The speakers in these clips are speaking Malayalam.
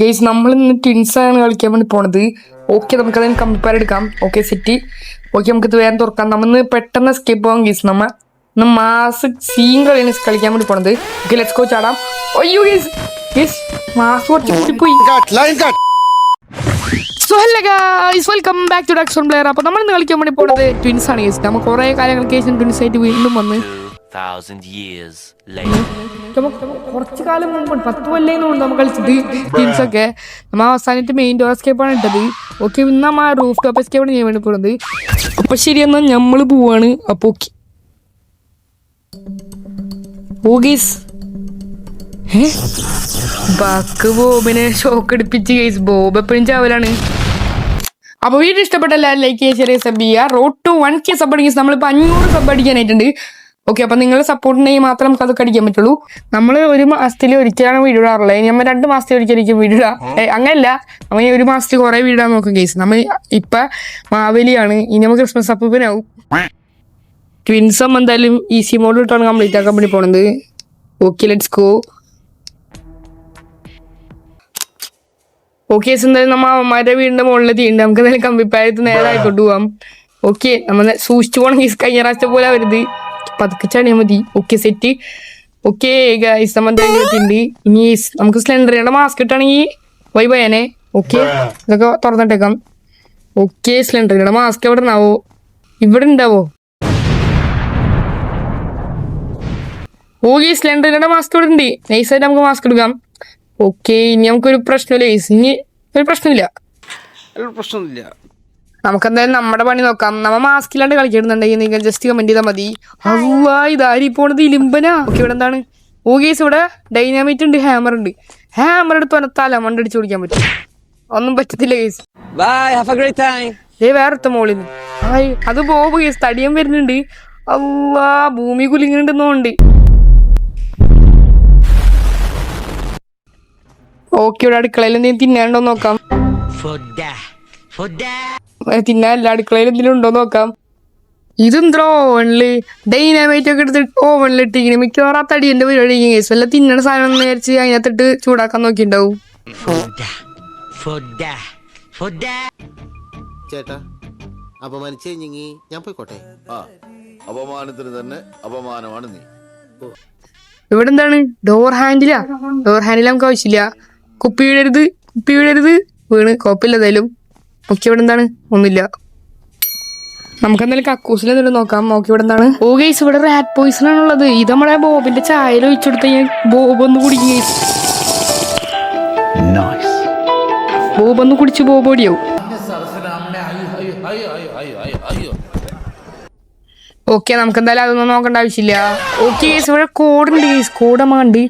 ഗൈസ് നമ്മൾ ഇന്ന് ട്വിൻസ് ആണ് കളിക്കാൻ വേണ്ടി പോണത്. ഓക്കെ നമുക്ക് അതിന് കമ്പയർ എടുക്കാം. ഓക്കെ സെറ്റ് ഓക്കെ നമുക്ക് ഇത് വേഗം തുറക്കാം. നമ്മൾ ഇന്ന് പെട്ടെന്ന് സ്കിപ്പ് പോകാം ഗെയ്സ് നമ്മ ഇന്ന് മാസ് സീൻ കളിയാണ് കളിക്കാൻ വേണ്ടി പോണത്. ഓക്കെ ലെറ്റ്സ് ഗോ ചാടാം. അയ്യോ ഗെയ്സ് ഗെയ്സ് മാസ് കുറച്ച് പോയി so hello guys welcome back to ഡക്സൺ player അപ്പോൾ നമ്മൾ ഇന്ന് കളിക്കാൻ വേണ്ടി പോണത് ട്വിൻസ് ആണ് ഗെയ്സ് നമ്മൾ കുറേ കാര്യങ്ങൾ ശേഷം ട്വിൻസ് ആയിട്ട് വീണ്ടും വന്ന് നമുക്ക് കാലം മുമ്പ് പത്ത് കൊണ്ട് നമ്മൾ കളിച്ചത്. ടീംസ് ഒക്കെ നമ്മ അവസാനത്തെ മെയിൻ ഡോർ എസ്കേപ്പ് ആണ് ഇട്ടത്. ഓക്കെ ഇന്ന് നമ്മൾ റൂഫ് ടോപ്പ് എസ്കേപ്പ് ആണ് ചെയ്യാൻ വേണ്ടി പോകുന്നത് അപ്പൊ ശരി എന്നാ നമ്മൾ പോവാണ്. അപ്പൊ ഓക്കെ. ഓഗീസ് ബക്ക് ബോബിനെ ഷോക്ക് അടിപ്പിച്ച് ഗൈസ് ബോബ് എപ്പോഴും ചാവലാണ്. അപ്പൊ വീഡിയോ ഇഷ്ടപ്പെട്ട എല്ലാവരും ലൈക്ക് ചെയ്യുക ചെറിയ സബ് ചെയ്യുക. Road two one K sub അടിക്കുക നമ്മളിപ്പോൾ അഞ്ഞൂറ് സബ് അടിക്കാനായിട്ടുണ്ട്. ഓക്കെ അപ്പൊ നിങ്ങളുടെ ഉണ്ടെങ്കിൽ മാത്രം നമുക്ക് അതൊക്കെ കടിക്കാൻ പറ്റുള്ളൂ. നമ്മൾ ഒരു മാസത്തിൽ ഒരിക്കലാണ് വീഡിയോ ഇടാറുള്ളത് നമ്മൾ രണ്ട് മാസത്തിൽ ഒരിക്കലായിരിക്കും വീഡിയോ അങ്ങനല്ല. നമ്മ നമ്മൾ ഒരു മാസത്തിൽ കുറേ വീഡിയോ ഇടാൻ നോക്കും കേസ് നമ്മൾ ഇപ്പൊ മാവേലിയാണ്. ഇനി നമുക്ക് ക്രിസ്മസ് അപ്പൂപ്പനാവും ട്വിൻസം എന്തായാലും ഈസി മോഡ് ഇട്ടാണ് കംപ്ലീറ്റ് ആക്കാൻ വേണ്ടി പോണത്. ഓക്കെ ലെറ്റ്സ് ഗോ ഓക്കെ എന്തായാലും നമ്മ അവന്മാരുടെ വീടിന്റെ മുകളിൽ തീണ്ട് നമുക്ക് എന്തായാലും കമ്പിപ്പായത്ത് നേരെ ആയിക്കോട്ട് പോവാം. ഓക്കെ നമ്മൾ സൂക്ഷിച്ചു പോകണം കേസ് കഴിഞ്ഞ പ്രാവശ്യത്തെ പോലെ വരുത് പതുക്കെ ചണിയാൽ മതി. ഓക്കെ സെറ്റ് ഓക്കെ ഗൈസ് നമ്മൾ എത്തിയിട്ടുണ്ട് ഇനി നമുക്ക് സ്ലെൻഡറിയുടെ മാസ്ക് ഇട്ടാണെങ്കിൽ വൈ പോയനെ ഓക്കെ ഇതൊക്കെ തുറന്നിട്ടേക്കാം. ഓക്കെ സിലിണ്ടറിന്റെ മാസ്ക് എവിടെ ഉണ്ടാവോ ഇവിടെ ഉണ്ടാവോ ഓക്കെ സിലിണ്ടറിന്റെ മാസ്ക് ഇവിടെ ഉണ്ട് നൈസായിട്ട് നമുക്ക് മാസ്ക് എടുക്കാം. ഓക്കെ ഇനി നമുക്കൊരു പ്രശ്നമില്ല ഇനി ഒരു പ്രശ്നമില്ല. ഒരു പ്രശ്നമൊന്നുമില്ല നമുക്ക് എന്തായാലും നമ്മുടെ പണി നോക്കാം. നമ്മ മാസ്ക് ഇല്ലാണ്ട് കളിക്കുന്നുണ്ടെങ്കിൽ നിങ്ങൾ ജസ്റ്റ് കമന്റ് ചെയ്താൽ മതി. അవ్വാ ഇതാരി പോണത്? ഇലിമ്പനാ. ഓക്കെ ഇവിടെ എന്താണ്? ഓ കേസ് ഇവിടെ ഡൈനാമിറ്റ് ഉണ്ട് ഹാമർ ഉണ്ട്. ഹാമർ എടുത്ത് വനത്താല തല മണ്ടടിച്ച് കുടിക്കാൻ പറ്റും. ഒന്നും പറ്റത്തില്ല time. ഏ വേറത്തെ മോളിന്ന് ആയി അത് ബോബ് കേസ് തടിയം വരുന്നുണ്ട്. അవ్വാ ഭൂമി കുലുങ്ങുന്നുണ്ടെന്നുണ്ട് ഓക്കെ ഇവിടെ അടുക്കളയിൽ എന്തെങ്കിലും തിന്നാണ്ടോ നോക്കാം. For എല്ലാ അടുക്കളയിൽ എന്തെങ്കിലും ഉണ്ടോ നോക്കാം. ഇതെന്തോ ഓവണിൽ ഡൈനാമൈറ്റ് ഒക്കെ എടുത്തിട്ട് ഓവണിലിട്ട് ഇട്ടിങ്ങനെ മിക്കവാറും ആ തടിയന്റെ പരിപാടി കേസ് വല്ല തിന്നണ സാധനം വിചാരിച്ച് അതിനകത്തിട്ട് ചൂടാക്കാൻ നോക്കിണ്ടാവും ചേട്ടാ അപമാനിച്ചു ഞാൻ പോയിക്കോട്ടെ. ആ അപമാനത്തിന് തന്നെ അപമാനമാണ് നീ. ഇവിടെ എന്താണ്? ഡോർ ഹാൻഡിലാ ഡോർ ഹാൻഡിൽ നമുക്ക് ആവശ്യമില്ല. കുപ്പി വീഴരുത് കുപ്പി വീഴരുത് വീണ് കുഴപ്പമില്ല ഏതായാലും ഓക്കെ ഇവിടെ എന്താണ്? ഒന്നുമില്ല. നമുക്ക് എന്തായാലും കക്കൂസിൽ എന്തെങ്കിലും നോക്കാം. നോക്കി ഇവിടെ എന്താണ്? ഓ ഗൈസ് ഇവിടെ റാറ്റ് പോയിസൺ ആണുള്ളത്. ഇത് നമ്മളെ ബോബിന്റെ ചായയിൽ ഒഴിച്ചെടുത്ത ബോബ് ഒന്ന് കുടിക്കും. ഗൈസ് ബോബ് ഒന്ന് കുടിച്ച് ബോബ് ഓടിയാവും ഓക്കെ നമുക്ക് എന്തായാലും അതൊന്നും നോക്കേണ്ട ആവശ്യമില്ല. ഓക്കെ ഗൈസ് ഇവിടെ കോഡ് ഉണ്ട് കേസ് കോഡ് മാണ്ടി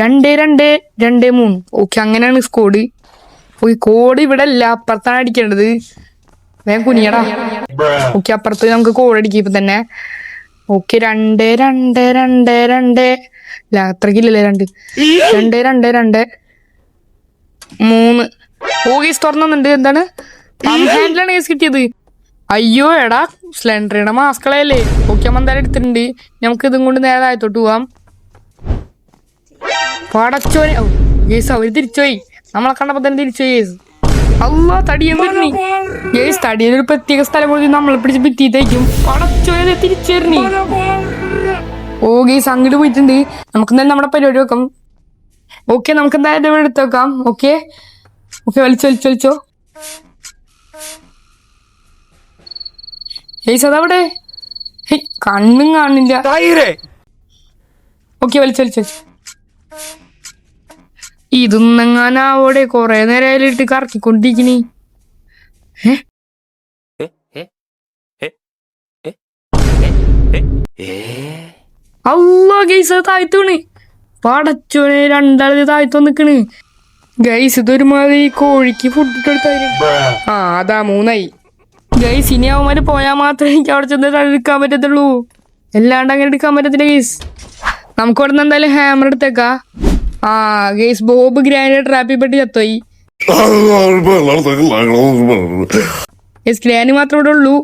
രണ്ട് രണ്ട് രണ്ട് മൂന്ന്. ഓക്കെ അങ്ങനെയാണ് കോഡ് ഓക്കെ കോഡ് ഇവിടെ അല്ല അപ്പുറത്താണ് അടിക്കേണ്ടത് വേഗം കുനിയടാ. ഓക്കെ അപ്പുറത്ത് നമുക്ക് കോഡ് അടിക്കും ഇപ്പൊ തന്നെ. ഓക്കെ രണ്ട് രണ്ട് രണ്ട് രണ്ട്. ഇല്ല അത്രക്കില്ലല്ലേ രണ്ട്. രണ്ട് രണ്ട് രണ്ട്. മൂന്ന്. ഓ കേസ് തുറന്നുണ്ട് എന്താണ്? ഹാൻഡിലാണ് കേസ് കിട്ടിയത്. അയ്യോ എടാ സിലിണ്ടറിയുടെ മാസ്കളല്ലേ ഓക്കെ എന്തായാലും എടുത്തിട്ടുണ്ട്. നമുക്ക് ഇതും കൊണ്ട് നേരെ താഴത്തോട്ട് പോവാം. പടച്ചോനെ ഗേസ് അവർ തിരിച്ചുപോയി നമ്മളെ കണ്ടപ്പോ തന്നെ തിരിച്ചു ഗേസ് അല്ല വരുന്നേ ഗേസ് തടിയൻ ഒരു പ്രത്യേക സ്ഥലം കൊടുത്ത് നമ്മളെ പിടിച്ച് ഭിത്തിയിട്ടേക്കും പടച്ചോനെ തിരിച്ചു വരണേ. ഓ ഗേസ് അങ്ങോട്ട് പോയിട്ടുണ്ട്. നമുക്ക് എന്തായാലും നമ്മുടെ പരിപാടി വെക്കാം. ഓക്കെ നമുക്ക് എന്തായാലും ഇവിടെ എടുത്ത് വെക്കാം. ഓക്കെ? ഓക്കെ വലിച്ചോ വലിച്ചോ വലിച്ചോ. ഏയ് അതവിടെ? കണ്ണും കാണില്ല. ഓക്കെ വലിച്ചു വലിച്ചു. ഇതൊന്നെങ്ങാനാവോടെ കൊറേ നേരമായിട്ട് കറക്കിക്കൊണ്ടിരിക്കണി. അല്ലോ ഗൈസ് താഴ്ത്തൂണ് പടച്ചോനെ രണ്ടാളത് താഴ്ത്തു നിക്കണ് ഗൈസ് ഇതൊരുമാതിരി കോഴിക്ക് ഫുഡ് ഇട്ടെടുത്തായിരുന്നു ആ അതാ മൂന്നായി. ഗൈസ് ഇനി അവന്മാര് പോയാൽ മാത്രമേ എനിക്ക് അവിടെ ചെന്നിട്ട് എടുക്കാൻ പറ്റത്തുള്ളൂ. എല്ലാണ്ട് അങ്ങനെ എടുക്കാൻ പറ്റത്തില്ല ഗൈസ്. നമുക്ക് ഇവിടെ നിന്ന് എന്തായാലും ഹാമർ എടുത്തേക്കാ. ആ ഗേസ് ബോബ് ഗ്രാൻഡ് ട്രാപ്പിൽ പെട്ട് ചത്തോയി ഗൈസ് ഗ്രാനി മാത്രമേ ഇവിടെ ഉള്ളൂ.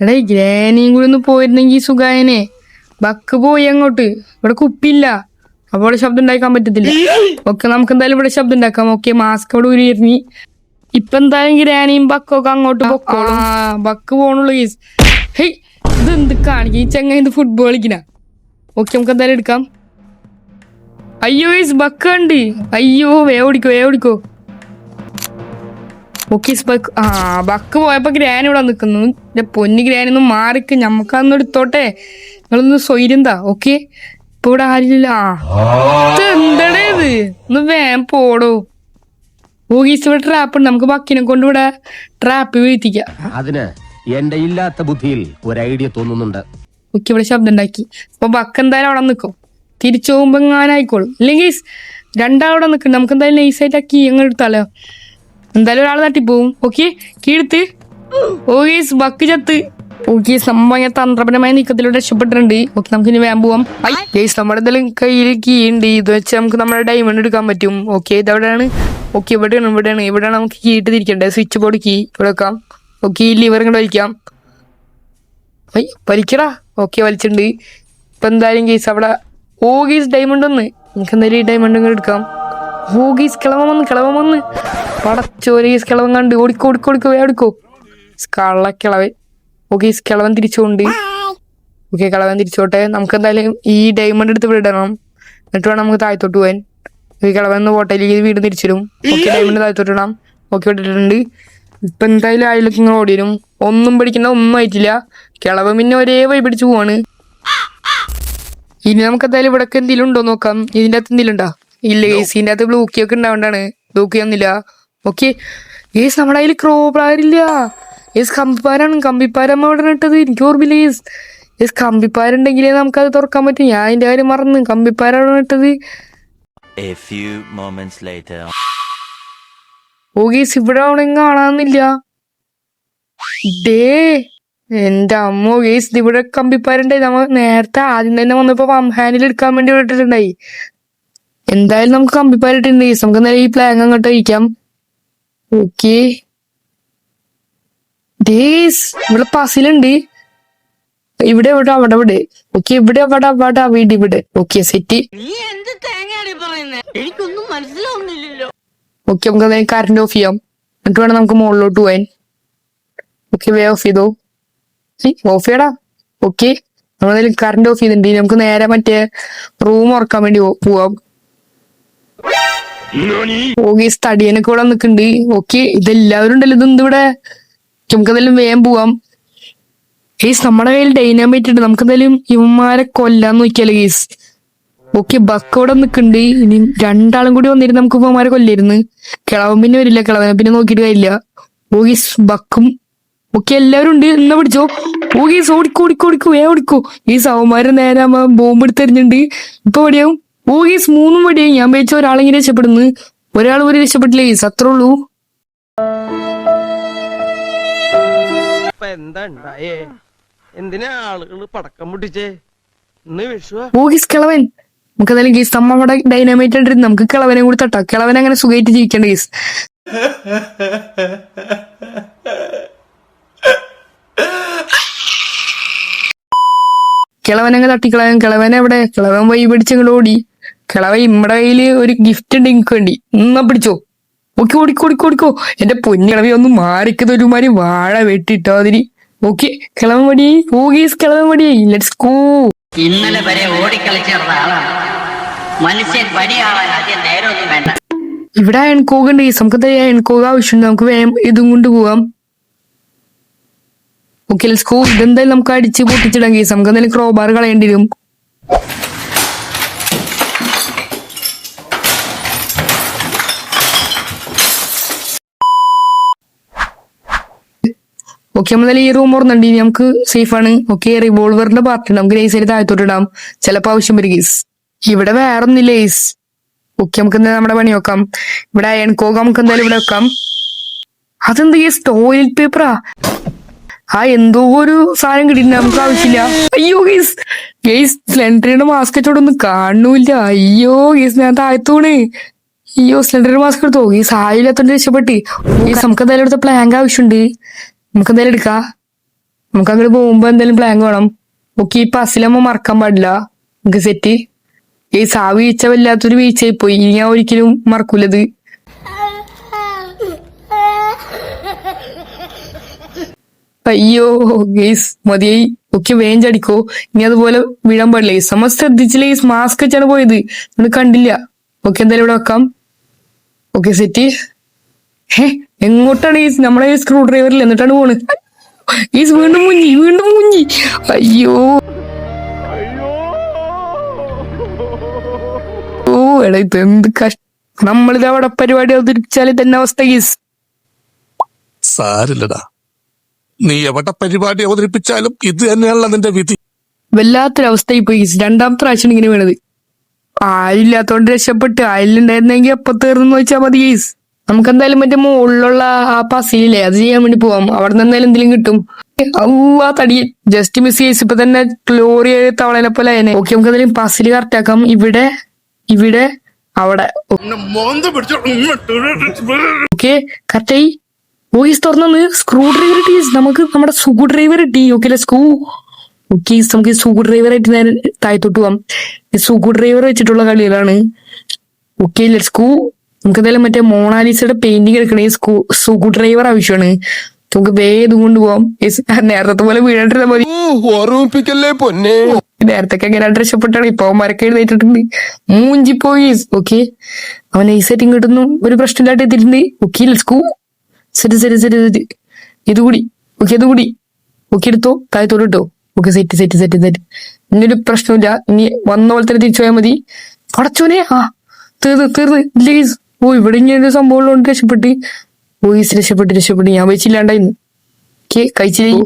എടാ ഈ ഗ്രാനിയും കൂടി ഒന്ന് പോയിരുന്നെങ്കിൽ സുഖായനെ. ബക്ക് പോയി അങ്ങോട്ട്. ഇവിടെ കുപ്പില്ല അപ്പൊ ഇവിടെ ശബ്ദം ഉണ്ടാക്കാൻ പറ്റത്തില്ല. ഓക്കെ നമുക്ക് എന്തായാലും ഇവിടെ ശബ്ദം ഉണ്ടാക്കാം. ഓക്കെ മാസ്ക് അവിടെ ഉരുങ്ങി ഇപ്പൊ എന്തായാലും ഗ്രാനിയും ബക്കൊക്കെ അങ്ങോട്ട് പൊക്കോളും. ബക്ക് പോണുള്ളൂ ഗീസ് ഹേയ് ഇത് എന്ത് കാണിക്കും? ഈ ചെങ്ങ ഇത് ഫുട്ബോൾ കളിക്കണ? ഓക്കെ നമുക്ക് എന്തായാലും എടുക്കാം. അയ്യോ ഈസ് ബക്കുണ്ട് അയ്യോ വേ ഓടിക്കോ വേ ഓടിക്കോ. ഓക്കെ ബക്ക് ആ ബക്ക് പോയപ്പോ ഗ്രാൻ ഇവിടെ നിൽക്കുന്നു. എന്റെ പൊന്നി ഗ്രാൻ ഒന്ന് മാറിക്ക് ഞമ്മക്കന്ന് എടുത്തോട്ടെ. നിങ്ങളൊന്ന് സ്വൈര്യന്താ ഓക്കെ? ഇപ്പൊ ഇവിടെ ആരില്ല. ഇത് ഇത്? ഒന്ന് വേം പോടോ. ഓഗീസ് ഇവിടെ ട്രാപ്പ് ഉണ്ട്. നമുക്ക് ബക്കിനെ കൊണ്ട് ഇവിടെ ട്രാപ്പ് വീഴ്ത്തിക്കാം. അതിന് എന്റെ ഇല്ലാത്ത ബുദ്ധിയിൽ ഒരു ഐഡിയ തോന്നുന്നുണ്ട്. ഓക്കെ ഇവിടെ ശബ്ദം ഉണ്ടാക്കി. അപ്പൊ ബക്ക് എന്തായാലും അവിടെ നിൽക്കും. തിരിച്ചു പോകുമ്പോൾ എങ്ങാനായിക്കോളും അല്ലെങ്കിൽ രണ്ടാളവിടെ നിൽക്കുന്നുണ്ട് നമുക്ക് എന്തായാലും നൈസായിട്ട് ആ കീ അങ്ങ് എടുത്താലോ എന്തായാലും ഒരാൾ തട്ടിപ്പോവും ഓക്കെ കീ എടുത്ത് ഓഗീസ് ബക്ക് ചത്ത്. ഓക്കെ സംഭവം ഭയങ്കര തന്ത്രപരമായ നീക്കത്തിലൂടെ രക്ഷപ്പെട്ടിട്ടുണ്ട്. ഓക്കെ നമുക്ക് ഇനി വേഗം പോവാം. ഗേസ് നമ്മുടെ എന്തെങ്കിലും കയ്യിൽ കീ ഉണ്ട് ഇത് വെച്ച് നമുക്ക് നമ്മുടെ ഡയമണ്ട് എടുക്കാൻ പറ്റും. ഓക്കെ ഇതെവിടെയാണ് ഓക്കെ ഇവിടെയാണ് ഇവിടെയാണ്. ഇവിടെയാണ് നമുക്ക് കീ ഇട്ട് തിരിക്കേണ്ടത്. സ്വിച്ച് ബോർഡ് കീ ഇവിടെ വെക്കാം. ഓക്കെ ഈ ലിവർ ഇങ്ങോട്ട് വലിക്കാം. വലിക്കടാ. ഓക്കെ വലിച്ചിട്ടുണ്ട്. ഇപ്പൊ എന്തായാലും കേസ് അവിടെ ഓഗീസ് ഡയമണ്ട് ഒന്ന്? നമുക്ക് എന്തായാലും ഈ ഡയമണ്ട് ഇങ്ങനെ എടുക്കാം. ഓഗീസ് കിളവൻ വന്ന് കിളവൻ വന്ന് പടച്ചോരീസ് കിളവൻ കണ്ട് ഓടിക്കോ ഓടിക്കോ ഓടിക്കോ എടുക്കോ. കള്ള കിളവൻ. ഓഗീസ് കിളവൻ തിരിച്ചുകൊണ്ട് ഓക്കെ കിളവൻ തിരിച്ചോട്ടെ? നമുക്ക് എന്തായാലും ഈ ഡയമണ്ട് എടുത്ത് വിടണം എന്നിട്ട് വേണം നമുക്ക് താഴത്തോട്ട് പോവാൻ. ഈ കിളവൻ ഒന്ന് ഹോട്ടലിൽ വീട് തിരിച്ചിടും. ഓക്കെ ഡയമണ്ട് താഴത്തോട്ട് ഇടാം ഓക്കെ വിട്ടിട്ടുണ്ട് ഇപ്പൊ എന്തായാലും അയലൊക്കെ ഇങ്ങനെ ഓടി വരും ഒന്നും പിടിക്കണ്ട ഒന്നും ആയിട്ടില്ല. കിളവൻ പിന്നെ ഒരേ വഴി പിടിച്ചു പോവാണ്. ഇനി നമുക്ക് എന്തായാലും ഇവിടെ എന്തെങ്കിലും ഉണ്ടോ നോക്കാം? ഇതിന്റെ അകത്ത് എന്തെങ്കിലും ഉണ്ടോ ഇല്ല ഗേസ് ഇതിന്റെ അകത്ത് ബ്ലൂക്കി ഒക്കെ ഉണ്ടാവണ്ടാണ്. ബ്ലൂക്കി ഒന്നില്ല ഓക്കെ ഗേസ് നമ്മുടെ കയ്യിൽ ക്രോ ഏസ് ഗേസ് കമ്പിപ്പാരാണ് കമ്പിപ്പാരമ്മ ഇവിടെ ഇട്ടത് എനിക്ക് ഓർമ്മയില്ല. ഗേസ് ഗേസ് കമ്പിപ്പാരുണ്ടെങ്കിലേ നമുക്കത് തുറക്കാൻ പറ്റും. ഞാൻ അതിന്റെ കാര്യം മറന്ന് കമ്പിപ്പാരാണ് ഇട്ടത് A few moments later. Oh guys ഇവിടെ അവിടെ കാണാന്നില്ല ഡേ എന്റെ അമ്മ ഗേസ് ഇവിടെ കമ്പിപ്പാരുണ്ടായി നമ്മ നേരത്തെ ആദ്യം തന്നെ വന്നപ്പോ ഹാൻഡിൽ എടുക്കാൻ വേണ്ടി വിട്ടിട്ടുണ്ടായി എന്തായാലും നമുക്ക് കമ്പിപ്പാരിട്ടുണ്ട് ഗേസ് നമുക്ക് നേരെ ഈ പ്ലാങ് അങ്ങോട്ട് ഇരിക്കാം ഓക്കെ. ഡേസ് ഇവിടെ പസിലുണ്ട്. ഇവിടെ ഇവിടെ അവിടെ ഇവിടെ. ഓക്കെ ഇവിടെ അവിടെ അവിടെ അവിടെ ഇവിടെ. ഓക്കെ സെറ്റ് എനിക്കൊന്നും മനസ്സിലാവുന്നില്ലല്ലോ. ഓക്കെ നമുക്ക് കറണ്ട് ഓഫ് ചെയ്യാം. എന്നിട്ട് വേണം നമുക്ക് മുകളിലോട്ട് പോവാൻ. ഓക്കെ വേ ഓഫ് ചെയ്തോ. ഓഫ് ചെയ്യടാ ഓക്കെ. നമ്മളതിൽ കറണ്ട് ഓഫ് ചെയ്തിട്ടുണ്ട്. നമുക്ക് നേരെ മറ്റേ റൂം ഉറക്കാൻ വേണ്ടി പോവാം. ഓക്കെ തടിയനൊക്കെ ഇവിടെ നിൽക്കുന്നുണ്ട് ഓക്കെ. ഇതെല്ലാവരും ഉണ്ടല്ലോ. ഇതെന്ത് ഇവിടെ? നമുക്ക് എന്തെങ്കിലും വേഗം പോവാം. ഗീസ് നമ്മുടെ കയ്യിൽ ഡൈനാമൈറ്റ് ഉണ്ട്. നമുക്ക് എന്തായാലും ഇവന്മാരെ കൊല്ലാൻ നോക്കിയാലോ ഗീസ് ഓക്കെ ബക്ക് ഇവിടെ നിൽക്കുന്നുണ്ട് ഇനി രണ്ടാളും കൂടി വന്നിരുന്ന് നമുക്ക് ഇവന്മാരെ കൊല്ലായിരുന്നു. കിളവൻ പിന്നെ വരില്ല. കിളവനെ പിന്നെ നോക്കിയിട്ട് കാര്യമില്ല. ഓ ഗീസ് ബക്കും ഓക്കെ എല്ലാവരും ഉണ്ട്. എന്നാ പിടിച്ചോ? ഓഗീസ് ഓടിക്കോ ഓടിക്കോ ഓടിക്കോ വേ ഓടിക്കോ. ഈ സൗമാരെ നേരെ ബോംബ് എടുത്തെറിഞ്ഞിട്ടുണ്ട് ഇപ്പൊ എവിടെയാവും? ഓഗീസ് മൂന്നും വടിയായി ഞാൻ വെച്ച ഒരാളെങ്കിലും രക്ഷപ്പെടുന്നു. ഒരാൾ ഒരു രക്ഷപ്പെട്ടില്ല. ഗീസ് അത്രേ ഉള്ളൂ. ഇപ്പൊ എന്താ ഉണ്ടായേ എന്തിനാ ആളുകൾ പടക്കം പൊട്ടിച്ചേ? ഇന്ന് വിഷുവാ. ഓഗീസ് കിളവൻ. നമുക്ക് എന്തായാലും ഗീസ് നമ്മ അവിടെ ഡൈനാമൈറ്റ് ഇട്ടിരുന്നു നമുക്ക് കിളവനെ കൂടി തട്ടാം. കിളവൻ അങ്ങനെ സുഖമായിട്ട് ജീവിക്കേണ്ട ഗീസ്? കിളവനങ്ങ് തട്ടിക്കളവൻ കിളവൻ എവിടെ കിളവൻ വൈ പിടിച്ചങ്ങോട്ട് ഓടി. കിളവൻ ഇമ്മടെ കയ്യിൽ ഒരു ഗിഫ്റ്റ് ഉണ്ട് എനിക്ക് വേണ്ടി. എന്നാ പിടിച്ചോ. ഓക്കെ ഓടിക്കോ ഓടിക്കോ ഓടിക്കോ. എന്റെ പൊന്നിളവി ഒന്ന് മാറിക്കുന്ന ഒരുമാതിരി വാഴ വെട്ടിട്ടോ അതിരി ഓക്കെ കിളവൻ മടി ഓഗീസ് കിളവൻ മടി ലെറ്റ്സ് ഗോ ഇന്നലെ വരെ ഓടിക്കളിച്ച് നടന്ന ആളാണ്. മനുഷ്യൻ വലിയാളാൻ ആദ്യം നേരമൊന്നും വേണ്ട. ഇവിടെ അയൺകോഗ് ഉണ്ട്. ഗീസ് നമുക്ക് തരാം അയൺകോഗ് ആവശ്യമുണ്ട്. നമുക്ക് വേഗം ഇതും കൊണ്ട് പോവാം. ഓക്കെ സ്കൂൾ ഇതെന്തായാലും നമുക്ക് അടിച്ച് പൊട്ടിച്ചിടാം കേസ് നമുക്ക് എന്തായാലും ക്രോബാർ കളയേണ്ടി വരും. ഓക്കെ നമ്മളെ ഈ റൂം ഓർന്നുണ്ട് ഇനി നമുക്ക് സേഫ് ആണ്. ഓക്കെ റിവോൾവറിന്റെ പാർട്ട് നമുക്ക് നൈസായിട്ട് താഴത്തോട്ട് ഇടാം. ചിലപ്പോ ആവശ്യം വരും ഗീസ് ഇവിടെ വേറെ ഒന്നില്ല ഗീസ് ഓക്കെ നമുക്ക് എന്താ നമ്മുടെ പണി നോക്കാം. ഇവിടെ അയൺ കോക നമുക്ക് എന്തായാലും ഇവിടെ വെക്കാം. അതെന്ത് ഗീസ് ടോയ്ലറ്റ് പേപ്പറാ ആ എന്തോ ഒരു സാധനം കിട്ടിയിട്ടുണ്ട്. നമുക്ക് ആവശ്യമില്ല. അയ്യോ ഗീസ് ഗെയ്സ് സ്ലെൻഡറിയുടെ മാസ്ക് വെച്ചോടൊന്നും കാണൂല്ല അയ്യോ ഗീസ് ഞാൻ താഴ്ത്തൂണ് അയ്യോ സിലിണ്ടറിന്റെ മാസ്ക് എടുത്തോ? ഈ സായില്ലാത്തോണ്ട് രക്ഷപ്പെട്ടി. ഗീസ് നമുക്ക് എന്തായാലും എടുത്ത പ്ലാങ്ക് ആവശ്യമുണ്ട്. നമുക്ക് എന്തായാലും എടുക്കാം. നമുക്ക് അങ്ങോട്ട് പോകുമ്പോ എന്തായാലും പ്ലാങ്ക് വേണം. ഓക്കെ ഈ പസിലമ്മ മറക്കാൻ പാടില്ല. നമുക്ക് സെറ്റ് ഈ ആ വീഴ്ച വല്ലാത്തൊരു വീഴ്ചയായി പോയി ഇനി ഞാൻ ഒരിക്കലും മറക്കൂലത് അയ്യോ ഗെയ്സ് മതിയായി. ഒക്കെ വേഞ്ചടിക്കോ. ഇനി അതുപോലെ വീഴാൻ പാടില്ല. ഗെയ്സ് നമ്മൾ ശ്രദ്ധിച്ചില്ല ഗെയ്സ് മാസ്ക് വെച്ചാണ് പോയത്. നമ്മൾ കണ്ടില്ല. ഓക്കെ എന്തായാലും ഇവിടെ വെക്കാം. Okay set. ഹേ എങ്ങോട്ടാണ് ഈ നമ്മളെ സ്ക്രൂ ഡ്രൈവറിൽ എന്നിട്ടാണ് പോണ്? ഗെയ്സ് വീണ്ടും മുങ്ങി വീണ്ടും മുങ്ങി. അയ്യോ. ഓ എടാ ഇത് എന്ത് കഷ്ട നമ്മളിത് അവിടെ പരിപാടി അവതരിപ്പിച്ചാൽ തന്നെ അവസ്ഥ ഗീസ് സാരില്ലടാ. നീ എവിടെ പരിപാടി അവതരിപ്പിച്ചാലും ഇത് തന്നെയാണല്ലോ നിന്റെ വിധി. വല്ലാത്തൊരവസ്ഥയായി പോയി. രണ്ടാം രണ്ടാമത്തെ പ്രാവശ്യം ഇങ്ങനെ വീണത്. ആയില്ലാത്തോണ്ട് രക്ഷപ്പെട്ട് ആയില്ലുണ്ടായിരുന്നെങ്കിൽ അപ്പൊ തീർന്നു വെച്ചാൽ മതി ഗീസ് നമുക്ക് എന്തായാലും മറ്റേ മുകളിലുള്ള ആ പസിലില്ലേ അത് ചെയ്യാൻ വേണ്ടി പോവാം. അവിടെ നിന്ന് എന്തായാലും എന്തെങ്കിലും കിട്ടും. ഔ, ആ തടി. ജസ്റ്റ് മിസ് ചെയ്സ് ഇപ്പൊ തന്നെ ലോറി തവളനെ പോലെ അതിനെ ഓക്കെ നമുക്ക് എന്തായാലും പസിൽ കറക്റ്റ് ആക്കാം. ഇവിടെ ഇവിടെ അവിടെ. ഓക്കെ കറക്റ്റായി ഓയിസ് തുറന്നു സ്ക്രൂ ഡ്രൈവർ ഇട്ടി നമുക്ക് നമ്മുടെ സുഗു ഡ്രൈവർ ഇട്ടി ഓക്കെ സ്ക്രൂ ഓക്കെ നമുക്ക് സുഗു ഡ്രൈവർ ആയിട്ട് ഞാൻ താഴത്തോട്ട് പോവാം. ഈ സ്ക്രൂ ഡ്രൈവർ വെച്ചിട്ടുള്ള കളികളാണ് ഓക്കെ ലെറ്റ്സ് നമുക്ക് എന്തായാലും മറ്റേ മോണാലിസയുടെ പെയിന്റിങ് എടുക്കണേ സ്കൂ സ്ക്രൂ ഡ്രൈവർ ആവശ്യമാണ്. നമുക്ക് വേഗം കൊണ്ട് പോവാം. Yes, നേരത്തെ പോലെ വീണിട്ടിരുന്ന മതി. ഓർമ്മിപ്പിക്കല്ലേ പൊന്നെ? നേരത്തെ എങ്ങനെ രക്ഷപ്പെട്ടാണ് ഇപ്പൊ മരക്കെ എഴുന്നേറ്റിട്ടുണ്ട്. മൂഞ്ചി പോയി ഓക്കെ അവൻ ഐസ് സെറ്റിംഗ് ഇങ്ങോട്ടൊന്നും ഒരു പ്രശ്നമില്ലാട്ട് എത്തിയിട്ടുണ്ട്. Okay let's set set set set ഇത് കൂടി ഓക്കെ ഇത് കൂടി ഓക്കെ എടുത്തോ താഴത്തോട് ഇട്ടോ okay set set set set ഇനിയൊരു പ്രശ്നമില്ല ഇനി വന്ന പോലെ തന്നെ തിരിച്ചു പോയാൽ മതി. പടച്ചോനെ ആ. തീർന്ന് തീർന്ന്. പ്ലീസ് ഓ ഇവിടെ ഇങ്ങനെ ഒരു സംഭവം ഉള്ളതുകൊണ്ട് രക്ഷപ്പെട്ട്. ഓയിസ് രക്ഷപ്പെട്ട് രക്ഷപ്പെട്ട്. ഞാൻ വെച്ചില്ലാണ്ടായിരുന്നു. ഓക്കെ കഴിച്ചില്ലേ?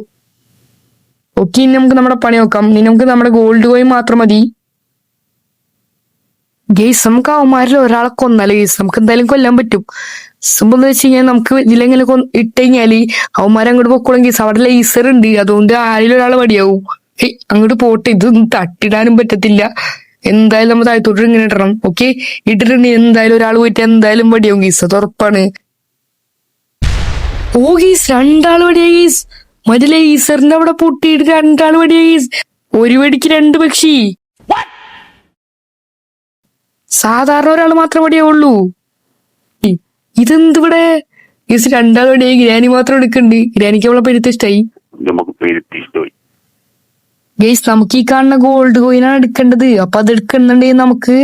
ഓക്കെ ഇനി നമുക്ക് നമ്മുടെ പണി നോക്കാം. ഇനി നമുക്ക് നമ്മുടെ ഗോൾഡ് കോയിൻ മാത്രം മതി. ഗെയ്സ് നമുക്ക് അവന്മാരിൽ ഒരാളെ കൊന്നാലേ ഗെയ്സ് നമുക്ക് എന്തായാലും കൊല്ലാൻ പറ്റും. സംഭവം എന്ന് വെച്ച് കഴിഞ്ഞാൽ നമുക്ക് ഇതിലെങ്ങനെ ഇട്ട് അവന്മാരെ അങ്ങോട്ട് പൊക്കോളും ഗെയ്സ് അവിടെ ലേസർ ഉണ്ട്. അതുകൊണ്ട് ആരെങ്കിലും ഒരാൾ വടിയാവും ഏയ് അങ്ങോട്ട് പോട്ടെ. ഇത് തട്ടിടാനും പറ്റത്തില്ല. എന്തായാലും നമ്മൾ താഴത്തോട്ട് ഇങ്ങനെ ഇടണം. ഓക്കെ ഇട്ടിട്ടുണ്ടെങ്കിൽ എന്തായാലും ഒരാൾ പോയിട്ട് എന്തായാലും വടിയാവും ഗീസ്. അത് ഉറപ്പാണ്. ഓ ഗീസ് രണ്ടാൾ വടിയാ ഗീസ്? മറ്റേ ലേസറിന്റെ അവിടെ പൊട്ടിയിട്ട് രണ്ടാൾ വടിയാ ഗീസ്? ഒരു വെടിക്ക് രണ്ട് പക്ഷി. സാധാരണ ഒരാൾ മാത്രം പടിയേ ഉള്ളൂ. ഇതെന്തിവിടെ? ഗീസ് രണ്ടാൾ വടിയായി ഗ്രാനി മാത്രം എടുക്കുന്നുണ്ട് ഗ്രാനിക്ക് അവളെ പെരുത്ത് ഇഷ്ടായി. ഗേസ് നമുക്ക് ഈ കാണുന്ന ഗോൾഡ് കോയിനാണ് എടുക്കേണ്ടത്. അപ്പൊ അത് എടുക്കുന്നുണ്ടെങ്കിൽ നമുക്ക്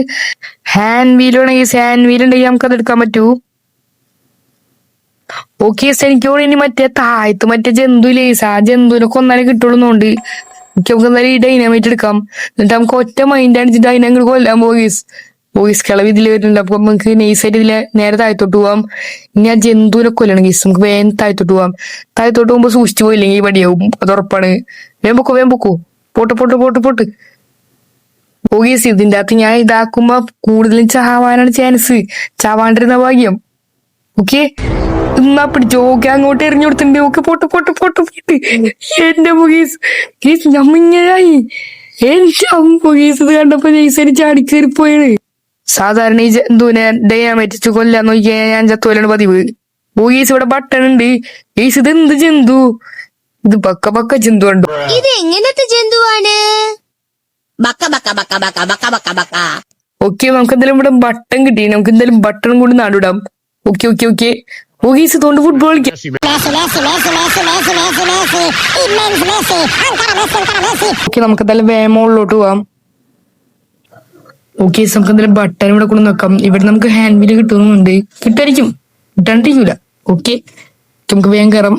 ഹാൻഡ് വീൽ വേണമെങ്കിൽ ഹാൻഡ് വീൽ ഉണ്ടെങ്കിൽ നമുക്ക് അത് എടുക്കാൻ പറ്റൂ. ഓക്കെ എനിക്ക് ഇനി മറ്റേ താഴത്ത് മറ്റേ ജന്തു ലേസ് ആ ജന്തുവിനെ കൊന്നാലേ കിട്ടുള്ളൂന്നുണ്ട് എനിക്ക് നമുക്ക് എന്തായാലും ഈ ഡൈനാമൈറ്റ് എടുക്കാം. എന്നിട്ട് നമുക്ക് ഒറ്റ മൈൻഡ് അടിച്ചിട്ട് അതിനെ കൊല്ലാൻ പോകീസ് ബോയ്സ് കിളവ് ഇതിൽ വരുന്നുണ്ട്. അപ്പൊ നമുക്ക് നൈസായിട്ട് ഇതിലെ നേരെ താഴത്തോട്ട് പോവാം. ഇനി ആ ജന്തുവിനെ കൊല്ലണം ഗീസ് നമുക്ക് വേഗം താഴത്തോട്ട് പോവാം. താഴത്തോട്ട് പോകുമ്പോ സൂക്ഷിച്ചു പോയില്ലെങ്കിൽ വടിയാവും അത് ഉറപ്പാണ്. വേഗം പൊക്കോ വേഗം പൊക്കോ. പോട്ട് പോട്ട് പോട്ട് പോട്ട്. പോകീസ് ഇതിന്റെ അകത്ത് ഞാൻ ഇതാക്കുമ്പോ കൂടുതലും ചാവാനാണ് ചാൻസ് ചാവാണ്ടിരുന്ന ഭാഗ്യം. ഓക്കെ എന്നാ പിടിച്ചു ഓക്കെ അങ്ങോട്ട് എറിഞ്ഞു കൊടുത്തിട്ടുണ്ട്. ഓക്കെ പോട്ട് പോട്ട് പോട്ട് പൊട്ട്. എന്റെ മുഗീസ് ഗീസ് ഞമ്മിങ്ങനായി എന്റെ മുഗീസ് ഇത് കണ്ടപ്പോ ജയ്സന് ചാടി പോയത് സാധാരണ ഈ ജന്തുവിനെ ഡയാമറ്റിച്ച് കൊല്ലാൻ നോക്കിയാൽ ഞാൻ ചത്തുവല്ലാണ് പതിവ്. മുഗീസ് ഇവിടെ ബട്ടൺ ഉണ്ട്. ഈസ് ഇത് എന്ത് ജന്തു? ഇത് പക്ക പക്ക ജന്തു ഉണ്ടോ ഇത് എങ്ങനത്തെ ജന്തുവാണ്? ബക്ക ബക്ക ബക്ക ബക്ക ബക്ക ബക്ക ബക്ക. ഓക്കെ നമുക്ക് എന്തായാലും ഇവിടെ ബട്ടൺ കിട്ടി. നമുക്ക് എന്തായാലും ബട്ടൺ കൊണ്ട് നാടിടാം. Okay okay okay. ഓഗീസ് തോണ്ട് ഫുട്ബോൾ കളിക്കാം ഓക്കെ നമുക്ക് എന്തായാലും വേമോളിലോട്ട് പോവാം. ഓക്കെ നമുക്ക് എന്തായാലും ബട്ടൺ ഇവിടെ കൊണ്ട് നോക്കാം. ഇവിടെ നമുക്ക് ഹാൻഡ് ബില്ല് കിട്ടുന്നുണ്ട്. കിട്ടായിരിക്കും. കിട്ടാണ്ടിരിക്കൂല. ഓക്കെ നമുക്ക് വേഗം കയറാം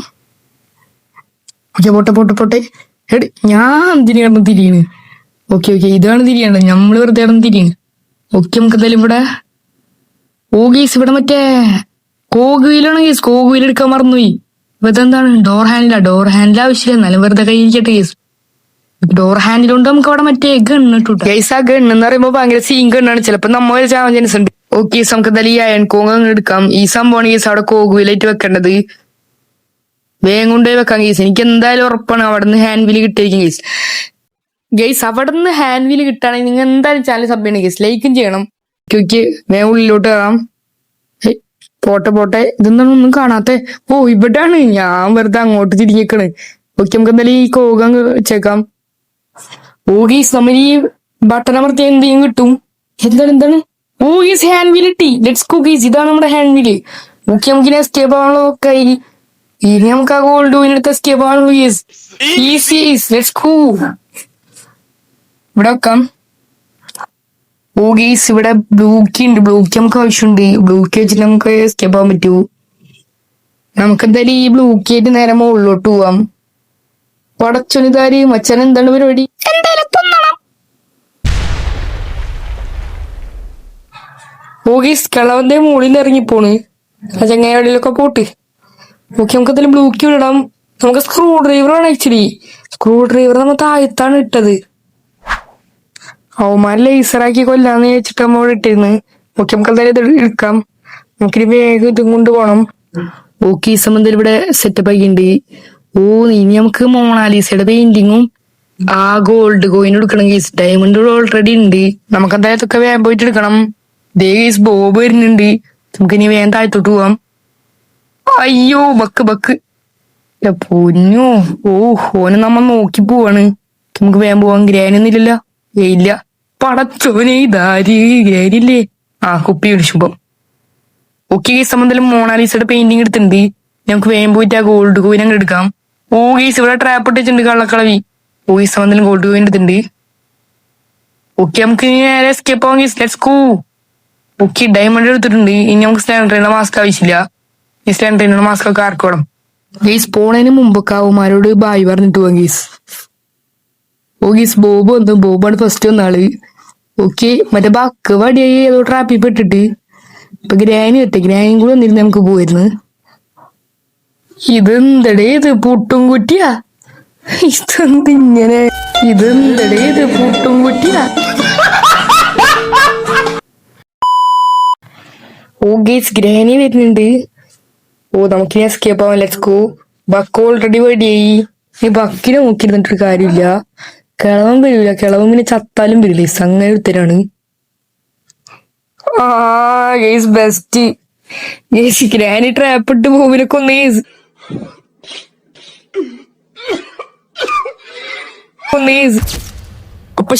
ഓക്കെ പോട്ടെ പോട്ടെ പോട്ടെ. എടി ഞാൻ എന്തിനു തിരിയണ്? ഓക്കെ ഓക്കെ ഇതാണ് തിരിയേണ്ടത്. നമ്മൾ വെറുതെ കിടന്ന് തിരിയാണ്. ഓക്കെ നമുക്ക് എന്തായാലും ഇവിടെ ഓ ഗീസ് ഇവിടെ മറ്റേ കോഗ് വീലാണ് ഗീസ് കോഗ് വീൽ എടുക്കാൻ മറന്നുപോയി. ഇപ്പൊ ഇതെന്താണ് ഡോർ ഹാൻഡിലാ ഡോർ ഹാൻഡിൽ ആവശ്യമില്ല. എന്നാലും വെറുതെ കയ്യിരിക്കട്ടെ ഗീസ് ഡോർ ഹാൻഡിലുണ്ട് നമുക്ക് അവിടെ മറ്റേ ഗണ്ണ് എണ്ണിട്ടുണ്ട് ഗൈസ് ആ ഗണ്ണ് എന്ന് പറയുമ്പോ ഭയങ്കര സീൻ ഗണ്ണാണ് ചിലപ്പോ നമ്മൾ ചാവാൻ ഉണ്ട് ഓക്കെ നമുക്ക് എന്തായാലും ഈ അയൺ കോങ് അങ്ങ് എടുക്കാം. ഈ സംഭവമാണ് ഗീസ് അവിടെ കോകുവിലായിട്ട് വീലായിട്ട് വെക്കേണ്ടത്. വേഗം കൊണ്ടുപോയി വെക്കാം ഗീസ് എനിക്ക് എന്തായാലും ഉറപ്പാണ് അവിടെ നിന്ന് ഹാൻഡ് വീൽ കിട്ടിയിരിക്കും ഗീസ് ഗൈസ് അവിടെ നിന്ന് ഹാൻഡ് വീൽ കിട്ടുകയാണെങ്കിൽ നിങ്ങൾ എന്തായാലും ചാനൽ സബ് ചെയ്യണം ഗൈസ് ലൈക്കും ചെയ്യണം. ഓക്കെ വേഗം ഉള്ളിലോട്ട് കയറാം പോട്ടെ പോട്ടെ. ഇതൊന്നും ഒന്നും കാണാത്ത. ഓ ഇവിടാണ് ഞാൻ വെറുതെ അങ്ങോട്ട് തിരിഞ്ഞേക്കണ്. ഓക്കെ നമുക്ക് എന്തായാലും ഈ കോകം അങ്ങ് വെച്ചേക്കാം ഓ ഗൈസ് നമ്മൾ ഈ ബട്ടൺ അമർത്തി എന്തെങ്കിലും കിട്ടും. എന്താണ് എന്താണ്? ഓ ഈസ് ഹാൻഡ് വീൽ ഇട്ടി ലെറ്റ്സ് കുക്കീസ് ഇതാണ് നമ്മുടെ ഹാൻഡ് വീൽ ഓക്കെ നമുക്ക് എസ്കേപ്പ് ആവാനുള്ള ഒക്കെ ഇനി നമുക്ക് ആ ഗോൾഡ് കോയിനെടുത്ത് എസ്കേപ്പ് ആവാനുള്ള ഈസ് ലെറ്റ്സ് കൂ ഇവിടെ വെക്കാം. ഓഗീസ് ഗീസ് ഇവിടെ ബ്ലൂക്കി ഉണ്ട്. ബ്ലൂക്കി നമുക്ക് ആവശ്യമുണ്ട്. ബ്ലൂക്കി വെച്ചിട്ട് നമുക്ക് എസ്കേപ്പ് ആവാൻ പറ്റൂ. നമുക്ക് എന്തായാലും ഈ ബ്ലൂക്കി ആയിട്ട് നേരെ മുകളിലോട്ട് പോവാം. പടച്ചൊനിതാരി മച്ചൻ എന്താണ് പരിപാടി? എന്തായാലും തിന്നണം ഓഗീസ് കിളവന്റെ മുകളിൽ നിന്ന് ഇറങ്ങിപ്പോണ് ആ പോട്ട്. ഓക്കെ നമുക്ക് എന്തെങ്കിലും ബ്ലൂക്ക് ഇടാം. നമുക്ക് സ്ക്രൂ ഡ്രൈവർ ആണ് ആക്ച്വലി സ്ക്രൂ ഡ്രൈവർ നമ്മ താഴത്താണ് ഇട്ടത്. അവമാൻ ലേസറാക്കി കൊല്ലാന്ന് വെച്ചിട്ട് നമ്മൾ ഇട്ടിരുന്നു. ഓക്കെ നമുക്ക് എന്തായാലും ഇത് എടുക്കാം. നമുക്കിനി വേഗം ഇതും കൊണ്ട് പോകണം ഓക്കെ ഈ സംബന്ധം ഇവിടെ സെറ്റപ്പ് ആക്കിയിട്ടുണ്ട് ഓ ഇനി നമുക്ക് മോണാലിസയുടെ പെയിന്റിങ്ങും ആ ഗോൾഡ് കോയിൻ എടുക്കണം ഡയമണ്ട് ഓൾറെഡി ഉണ്ട്. നമുക്ക് എന്തായാലും ഇതൊക്കെ വേഗം പോയിട്ട് എടുക്കണം. ദേ കേസ് ബോബ് വരുന്നുണ്ട്. നമുക്ക് ഇനി വേഗം താഴ്ത്തോട്ട് പോവാം. അയ്യോ ബക്ക് ബക്ക്. പൊന്നു. ഓ ഓന് നമ്മ നോക്കി പോവാണ്. നമുക്ക് വേഗം പോവാൻ ഗ്രാനൊന്നും ഇല്ലല്ലോ. ഏയ് ഇല്ല. പടച്ചോനെ ദാരി ഗ്രാനില്ലേ ആ കുപ്പി ശുഭം. ഓക്കെ ഈ സംബന്ധം മോണാലിസയുടെ പെയിന്റിങ് എടുത്തിട്ടുണ്ട്. നമുക്ക് വേഗം പോയിട്ട് ആ ഗോൾഡ് കോയിൻ അങ്ങ് എടുക്കാം. ഓ ഗീസ് ഇവിടെ ട്രാപ്പ് ഇട്ടിട്ടുണ്ട് കള്ളക്കളവി. ഓ ഈ സംബന്ധം ഗോൾഡ് കോയിൻ എടുത്തിട്ടുണ്ട്. ഓക്കെ നമുക്ക് നേരെ സ്കിപ്പ് ആവാം ഗീസ് ലെറ്റ്സ് കൂ ഓക്കെ ഡയമണ്ട് എടുത്തിട്ടുണ്ട്. ഇനി നമുക്ക് സ്റ്റാൻഡറിന്റെ മാസ്ക് ആവശ്യമില്ല. ഈ സ്റ്റാൻഡറിന്റെ മാസ്ക് ഒക്കെ ആർക്കോണം ഗീസ് പോണതിന് മുമ്പൊക്കെ അവന്മാരോട് ബായ് പറഞ്ഞിട്ട് പോവാം ഗീസ് ഓ ഗീസ് ബോബ് വന്നു. ബോബാണ് ഫസ്റ്റ് വന്നാൾ. ഓക്കെ മറ്റേ ബാക്ക് വടിയായി ഏതോ ട്രാപ്പിൽ പെട്ടിട്ട് ഇപ്പൊ ഗ്രാനി എത്തി ഗ്രാനിയും കൂടെ വന്നിരുന്ന് നമുക്ക് പോയിരുന്നു ഇതെന്തടേ ഇത്? പൂട്ടും കുട്ടിയാ ഇതെന്ത് ഇങ്ങനെ ഇതെന്തടേ ഇത്? പൂട്ടും കുറ്റിയാ? ഓ ഗേസ് ഗ്രാനി വരുന്നുണ്ട്. ഓ നമുക്ക് എസ്കേപ്പ് ആവാൻ ലെറ്റ്സ് ഗോ ബക്ക് ഓൾറെഡി വെടിയായി ഈ ബക്കിനെ നോക്കിയിരുന്നിട്ടൊരു കാര്യമില്ല. കിളവൻ വരില്ല കിളവൻ പിന്നെ ചത്താലും വരില്ല. സംഗതി ഒരുത്തരാണ് ബെസ്റ്റ് ഗേസ് ഗ്രാനി ട്രാപ്പ് ഇട്ട് ഭൂമിനെ കൊന്ന് ഗേസ് അപ്പൊ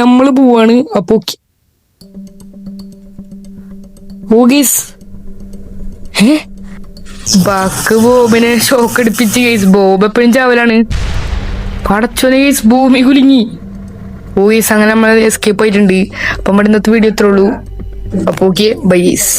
ഞമ്മൾ പോവാണ്. അപ്പൊ ഓക്കെ ഓ ഗേസ് ഏ ബക്ക് ബോബിനെ ഷോക്ക് അടിപ്പിച്ച് കേസ് ബോബ് എപ്പോഴും ചാവലാണ്. പടച്ചോനെ കേസ് ഭൂമി കുലുങ്ങി. കേസ് അങ്ങനെ നമ്മൾ എസ്കേപ്പ് ആയിട്ടുണ്ട്. അപ്പം നമ്മുടെ ഇന്നത്തെ വീഡിയോ ഇത്രേ ഉള്ളൂ. അപ്പൊ ഓക്കെ ബൈ കേസ്